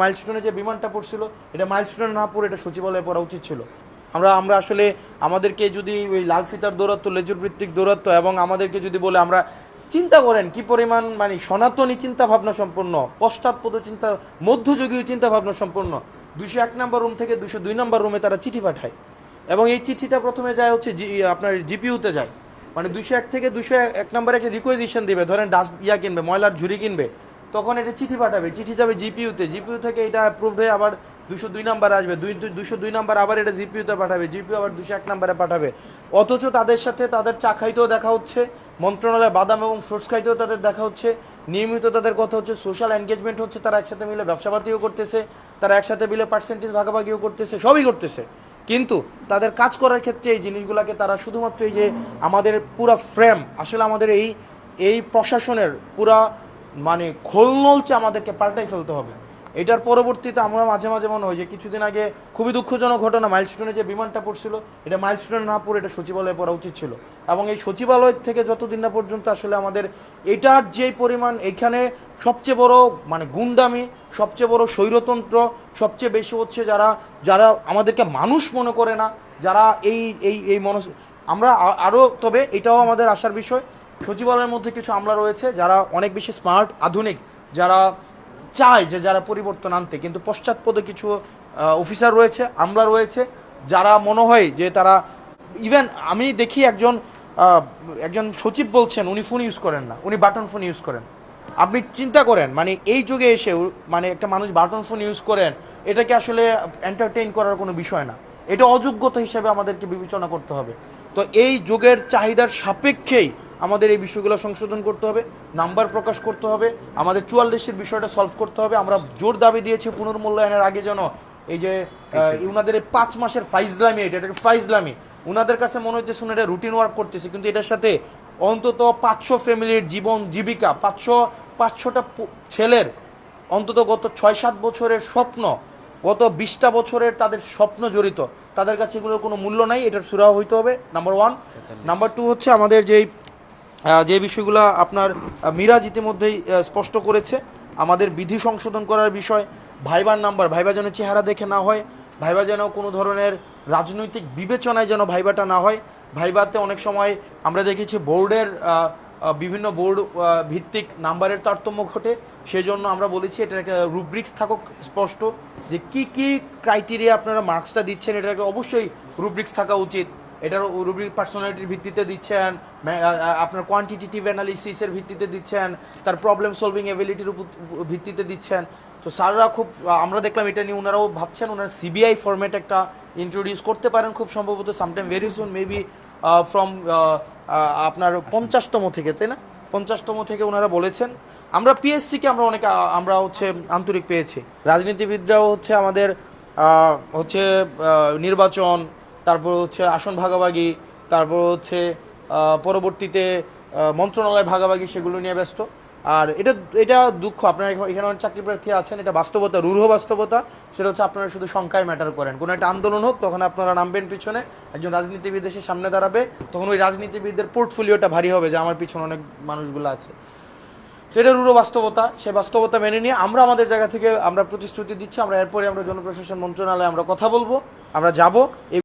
মাইলস্টোনে যে বিমানটা পড়ছিল, এটা মাইলস্টোনে না পড়ে এটা সচিবালয়ে পড়া উচিত ছিল। আমরা আমরা আসলে আমাদেরকে যদি ওই লাল ফিতার দৌরত্ব লেজুর ভিত্তিক দৌরত্ব এবং আমাদেরকে যদি বলে আমরা চিন্তা করেন কি পরিমাণ মানে সনাতনী চিন্তা ভাবনা সম্পন্ন, পশ্চাৎপদ চিন্তা, মধ্যযুগীয় চিন্তা ভাবনা সম্পন্ন দুশো এক নম্বর রুম থেকে দুশো দুই নম্বর রুমে তারা চিঠি পাঠায়। এবং এই চিঠিটা প্রথমে যায় হচ্ছে আপনার জিপিউতে যায়। মানে দুশো এক থেকে দুশো এক নম্বরে একটা রিকোয়েজিশন দিবে। ধরেন ডাস্ট ইয়া কিনবে, ময়লার ঝুড়ি কিনবে। তখন এটা চিঠি পাঠাবে, চিঠি যাবে জিপিউতে জিপিইউ থেকে এটা অ্যাপ্রুভ হয়ে আবার দুশো দুই নাম্বার আসবে। দুই দুশো দুই নাম্বার আবার এটা জিপিউতে পাঠাবে। জিপিউ আবার দুশো এক নাম্বারে পাঠাবে। অথচ তাদের সাথে তাদের চা খাইতেও দেখা হচ্ছে, মন্ত্রণালয়ে বাদাম এবং ফ্রুটস খাইতেও তাদের দেখা হচ্ছে। নিয়মিত তাদের কথা হচ্ছে সোশ্যাল এনগেজমেন্ট হচ্ছে, তারা একসাথে মিলে ব্যবসাপাতিও করতেছে, তারা একসাথে মিলে পার্সেন্টেজ ভাগাভাগিও করতেছে, সবই করতেছে। কিন্তু তাদের কাজ করার ক্ষেত্রে এই জিনিসগুলোকে তারা শুধুমাত্র এই যে আমাদের পুরা ফ্রেম আসলে আমাদের এই এই প্রশাসনের পুরা মানে খোলনলচে আমাদেরকে পাল্টাই ফেলতে হবে। এটার পরবর্তীতে আমরা মাঝে মাঝে মনে হয় যে কিছুদিন আগে খুবই দুঃখজনক ঘটনা মাইলস্টোনে যে বিমানটা পড়ছিল, এটা মাইলস্টোনে না পড়ে এটা সচিবালয়ে পড়া উচিত ছিল। এবং এই সচিবালয় থেকে যতদিন না পর্যন্ত আসলে আমাদের এটার যে পরিমাণ এখানে সবচেয়ে বড় মানে গুন্দামি সবচেয়ে বড় স্বৈরতন্ত্র, সবচেয়ে বেশি হচ্ছে যারা যারা আমাদেরকে মানুষ মনে করে না, যারা এই এই এই মনস, আমরা আরও তবে এটাও আমাদের আসার বিষয় সচিবালয়ের মধ্যে কিছু আমলা রয়েছে, যারা অনেক বেশি স্মার্ট আধুনিক, যারা চায় যে যারা পরিবর্তন আনতে। কিন্তু পশ্চাৎপদে কিছু অফিসার রয়েছে, আমলা রয়েছে, যারা মনে হয় যে তারা ইভেন আমি দেখি একজন একজন সচিব বলছেন, উনি ফোন ইউজ করেন না, উনি বাটন ফোন ইউজ করেন। আপনি চিন্তা করেন মানে এই যুগে এসে মানে একটা মানুষ বাটন ফোন ইউজ করেন, এটাকে আসলে এন্টারটেইন করার কোনো বিষয় না। এটা অযোগ্যতা হিসেবে আমাদেরকে বিবেচনা করতে হবে। তো এই যুগের চাহিদার সাপেক্ষেই আমাদের এই বিষয়গুলো সংশোধন করতে হবে নাম্বার প্রকাশ করতে হবে আমাদের চুয়াল্লিশের বিষয়টা সলভ করতে হবে। আমরা জোর দাবি দিয়েছি পুনর্মূল্যায়নের আগে যেন এই যে আহ, উনাদের এই পাঁচ মাসের ফাইজলামি এটা এটাকে ফাইজলামি। উনাদের কাছে মনে হচ্ছে শুনে এটা রুটিন ওয়ার্ক করতেছে কিন্তু এটার সাথে অন্তত পাঁচশো ফ্যামিলির জীবন জীবিকা পাঁচশো পাঁচশোটা ছেলের অন্তত গত ছয় সাত বছরের স্বপ্ন গত বিশটা বছরের তাদের স্বপ্ন জড়িত। তাদের কাছে এগুলোর কোনো মূল্য নাই এটার সুরাহ হইতে হবে নাম্বার ওয়ান নাম্বার টু হচ্ছে আমাদের যেই যে বিষয়গুলো আপনার মিরাজ ইতিমধ্যেই স্পষ্ট করেছে। আমাদের বিধি সংশোধন করার বিষয়, ভাইবার নাম্বার ভাইবা যেন চেহারা দেখে না হয় ভাইবা যেন কোনো ধরনের রাজনৈতিক বিবেচনায় যেন ভাইবাটা না হয়। ভাইবাতে অনেক সময় আমরা দেখেছি বোর্ডের বিভিন্ন বোর্ড ভিত্তিক নাম্বারের তারতম্য ঘটে। সেই জন্য আমরা বলেছি এটার একটা রুব্রিক্স থাকুক স্পষ্ট যে কি কি ক্রাইটেরিয়া আপনারা মার্কসটা দিচ্ছেন এটার একটা অবশ্যই রুব্রিক্স থাকা উচিত। এটার রুব্রিক পার্সোনালিটির ভিত্তিতে দিচ্ছেন আপনার কোয়ান্টিটিভ অ্যানালিসিসের ভিত্তিতে দিচ্ছেন তার প্রবলেম সলভিং এবিলিটির ভিত্তিতে দিচ্ছেন। তো স্যাররা খুব আমরা দেখলাম এটা নিয়ে ওনারাও ভাবছেন ওনারা সিবিআই ফরম্যাট একটা ইন্ট্রোডিউস করতে পারেন খুব সম্ভবত sometime very soon maybe from আপনার পঞ্চাশতম থেকে তাই না? পঞ্চাশতম থেকে ওনারা বলেছেন। আমরা পিএসসিকে আমরা অনেক আমরা হচ্ছে আন্তরিক পেয়েছি। রাজনীতিবিদরাও হচ্ছে আমাদের হচ্ছে নির্বাচন তারপর হচ্ছে আসন ভাগাভাগি, তারপর হচ্ছে পরবর্তীতে মন্ত্রণালয় ভাগাভাগি সেগুলো নিয়ে ব্যস্ত। আর এটা এটা দুঃখ, আপনারা এখানে- অনেক চাকরি প্রার্থী আছেন, এটা বাস্তবতা, রূঢ় বাস্তবতা, সেটা হচ্ছে আপনারা শুধু সংখ্যায় ম্যাটার করেন। কোনো একটা আন্দোলন হোক, তখন আপনারা নামবেন পিছনে, একজন রাজনীতিবিদ এসে সামনে দাঁড়াবে, তখন ওই রাজনীতিবিদদের পোর্টফোলিওটা ভারী হবে যে আমার পিছনে অনেক মানুষগুলো আছে। তো এটা রূঢ় বাস্তবতা, সেই বাস্তবতা মেনে নিয়ে আমরা আমাদের জায়গা থেকে আমরা প্রতিশ্রুতি দিচ্ছি, আমরা এরপরে আমরা জনপ্রশাসন মন্ত্রণালয়ে আমরা কথা বলব, আমরা যাব